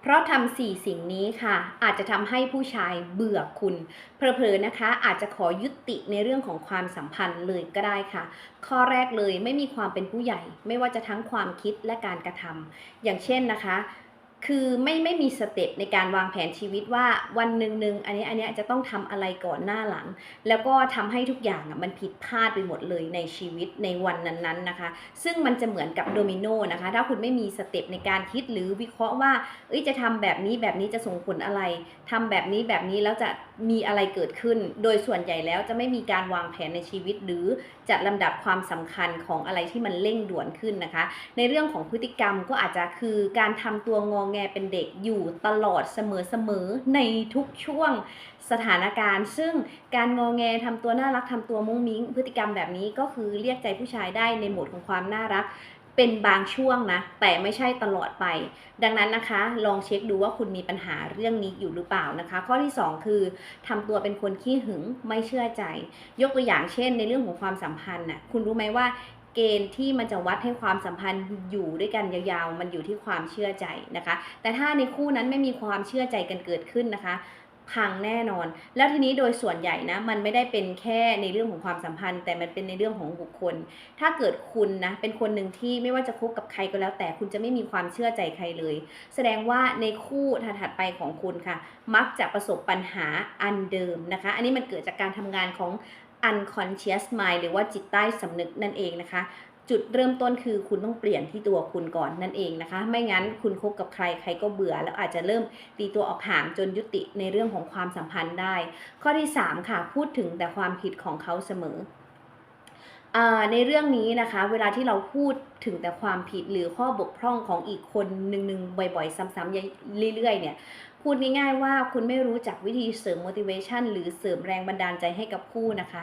เพราะทำสี่สิ่งนี้ค่ะ อาจจะทำให้ผู้ชายเบื่อคุณเพลอๆนะคะ อาจจะขอยุติในเรื่องของความสัมพันธ์เลยก็ได้ค่ะ ข้อแรกเลยไม่มีความเป็นผู้ใหญ่ ไม่ว่าจะทั้งความคิดและการกระทำอย่างเช่นนะคะ คือไม่ไม่มีสเต็ปในการวางแผนชีวิตว่าวันหนึ่งหนึ่งอันนี้อันนี้จะต้องทำอะไรก่อนหน้าหลัง แล้วก็ทำให้ทุกอย่างอะมันผิดพลาดไปหมดเลยในชีวิตในวันนั้นๆนะคะ ซึ่งมันจะเหมือนกับโดมิโนนะคะ ถ้าคุณไม่มีสเต็ปในการคิดหรือวิเคราะห์ว่าเอ้ยจะทำแบบนี้แบบนี้จะส่งผลอะไรทำแบบนี้แบบนี้แล้วจะมีอะไรเกิดขึ้น โดยส่วนใหญ่แล้วจะไม่มีการวางแผนในชีวิต หรือจัดลำดับความสำคัญของอะไรที่มันเร่งด่วนขึ้นนะคะ ในเรื่องของพฤติกรรมก็อาจจะคือการทำตัวงองแงเป็นเด็กอยู่ตลอดเสมอๆ ในทุกช่วงสถานการณ์ ซึ่งการงองแงทำตัวน่ารักทำตัวมุ้งมิ้ง พฤติกรรมแบบนี้ก็คือเรียกใจผู้ชายได้ในโหมดของความน่ารักเป็นบางช่วงนะ แต่ไม่ใช่ตลอดไป ดังนั้นนะคะ ลองเช็คดูว่าคุณมีปัญหาเรื่องนี้อยู่หรือเปล่านะคะ ข้อที่ 2 คือทำตัวเป็นคนขี้หึงไม่เชื่อใจ ยกตัวอย่างเช่น ในเรื่องของความสัมพันธ์น่ะคุณรู้ไหมว่า เกณฑ์ที่มันจะวัดให้ความสัมพันธ์อยู่ด้วยกันยาวๆ มันอยู่ที่ความเชื่อใจนะคะ แต่ถ้าในคู่นั้นไม่มีความเชื่อใจกันเกิดขึ้นนะคะพังแน่นอน แล้วทีนี้โดยส่วนใหญ่นะ มันไม่ได้เป็นแค่ในเรื่องของความสัมพันธ์ แต่มันเป็นในเรื่องของบุคคล ถ้าเกิดคุณนะเป็นคนหนึ่งที่ไม่ว่าจะคบกับใครก็แล้ว แต่คุณจะไม่มีความเชื่อใจใครเลย แสดงว่าในคู่ถัดๆไปของคุณค่ะ มักจะประสบปัญหาอันเดิมนะคะ อันนี้มันเกิดจากการทำงานของ unconscious mind หรือว่าจิตใต้สำนึกนั่นเองนะคะ จุดเริ่มต้นคือคุณต้องเปลี่ยนที่ตัวคุณก่อนนั่นเองนะคะ ไม่งั้นคุณคบกับใครใครก็เบื่อ แล้วอาจจะเริ่มตีตัวออกห่างจนยุติในเรื่องของความสัมพันธ์ได้ ข้อที่ 3 ค่ะ พูดถึงแต่ความผิดของเขาเสมอ ในเรื่องนี้นะคะ เวลาที่เราพูดถึงแต่ความผิดหรือข้อบกพร่องของอีกคนหนึ่งๆบ่อยๆ ซ้ำๆเรื่อยๆเนี่ยพูดง่ายๆว่าคุณไม่รู้จักวิธีเสริม motivation หรือเสริมแรงบันดาลใจให้กับคู่นะคะ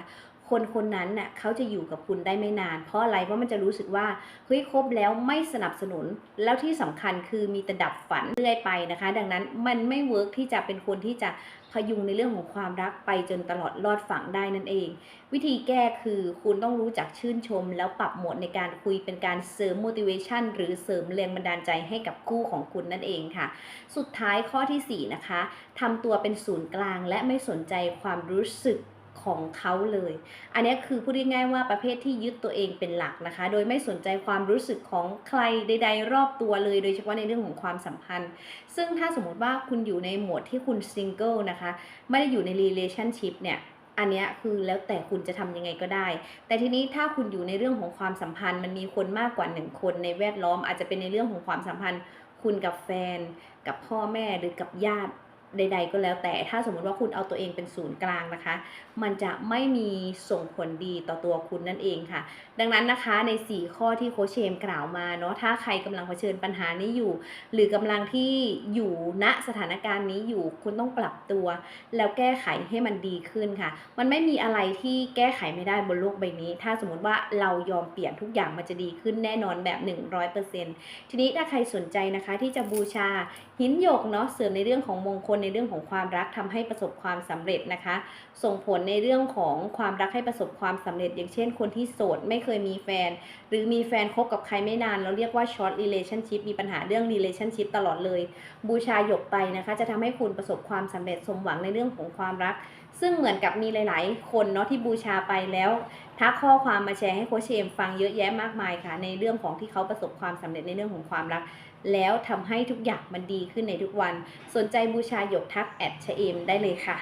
คนคนนั้นน่ะเขาจะอยู่กับคุณได้ไม่นาน เพราะอะไรเพราะมันจะรู้สึกว่าเฮ้ยคบแล้วไม่สนับสนุน แล้วที่สำคัญคือมีแต่ดับฝันเรื่อยไปนะคะ ดังนั้นมันไม่เวิร์กที่จะเป็นคนที่จะพยุงในเรื่องของความรักไปจนตลอดรอดฝั่งได้นั่นเอง วิธีแก้คือคุณต้องรู้จักชื่นชม แล้วปรับโหมดในการคุยเป็นการเสริม motivation หรือเสริมแรงบันดาลใจให้กับคู่ของคุณนั่นเองค่ะ สุดท้ายข้อทีสี่4 นะคะทำตัวเป็นศูนย์กลางและไม่สนใจความรู้สึก ของเขาเลย อันนี้คือพูดง่ายๆว่าประเภทที่ยึดตัวเองเป็นหลักนะคะ โดยไม่สนใจความรู้สึกของใครใด ๆ รอบตัวเลย โดยเฉพาะในเรื่องของความสัมพันธ์ ซึ่งถ้าสมมติว่าคุณอยู่ในโหมดที่คุณซิงเกิลนะคะ ไม่ได้อยู่ใน relationship เนี่ยอันนี้คือแล้วแต่คุณจะทำยังไงก็ได้ แต่ทีนี้ถ้าคุณอยู่ในเรื่องของความสัมพันธ์ มันมีคนมากกว่าหนึ่งคนในแวดล้อม อาจจะเป็นในเรื่องของความสัมพันธ์ คุณกับแฟน กับพ่อแม่หรือกับญาติ ใด ๆ ก็แล้วแต่ถ้าสมมติว่าคุณเอาตัวเองเป็นศูนย์กลางนะคะ มันจะไม่มีส่งผลดีต่อตัวคุณนั่นเองค่ะ ดังนั้นนะคะใน 4 ข้อที่โคเชมกล่าวมาเนาะถ้าใครกำลังเผชิญปัญหานี้อยู่ หรือกำลังที่อยู่ณสถานการณ์นี้อยู่คุณต้องปรับตัว แล้วแก้ไขให้มันดีขึ้นค่ะ มันไม่มีอะไรที่แก้ไขไม่ได้บนโลกใบนี้ ถ้าสมมติว่าเรายอมเปลี่ยนทุกอย่างมันจะดีขึ้นแน่นอนแบบ 100%ทีนี้ถ้าใครสนใจนะคะที่จะบูชาหินหยกเนาะเสริมในเรื่องของมงคลในเรื่องของความรักทำให้ประสบความสำเร็จนะคะ ส่งผลในเรื่องของความรักให้ประสบความสำเร็จ อย่างเช่น คนที่โสดไม่เคยมีแฟน หรือมีแฟนคบกับใครไม่นานเราเรียกว่า short relationship มีปัญหาเรื่อง relationship ตลอดเลย บูชาหยกไปนะคะ จะทำให้คุณประสบความสำเร็จสมหวังในเรื่องของความรักซึ่งเหมือนกับมีหลาย ๆ คนเนาะที่บูชาไปแล้วทักข้อความมาแชร์ให้โคชเชมฟังเยอะแยะมากมายค่ะ ในเรื่องของที่เขาประสบความสำเร็จในเรื่องของความรัก แล้วทำให้ทุกอย่างมันดีขึ้นในทุกวัน สนใจบูชาหยกทักแอดชเอมได้เลยค่ะ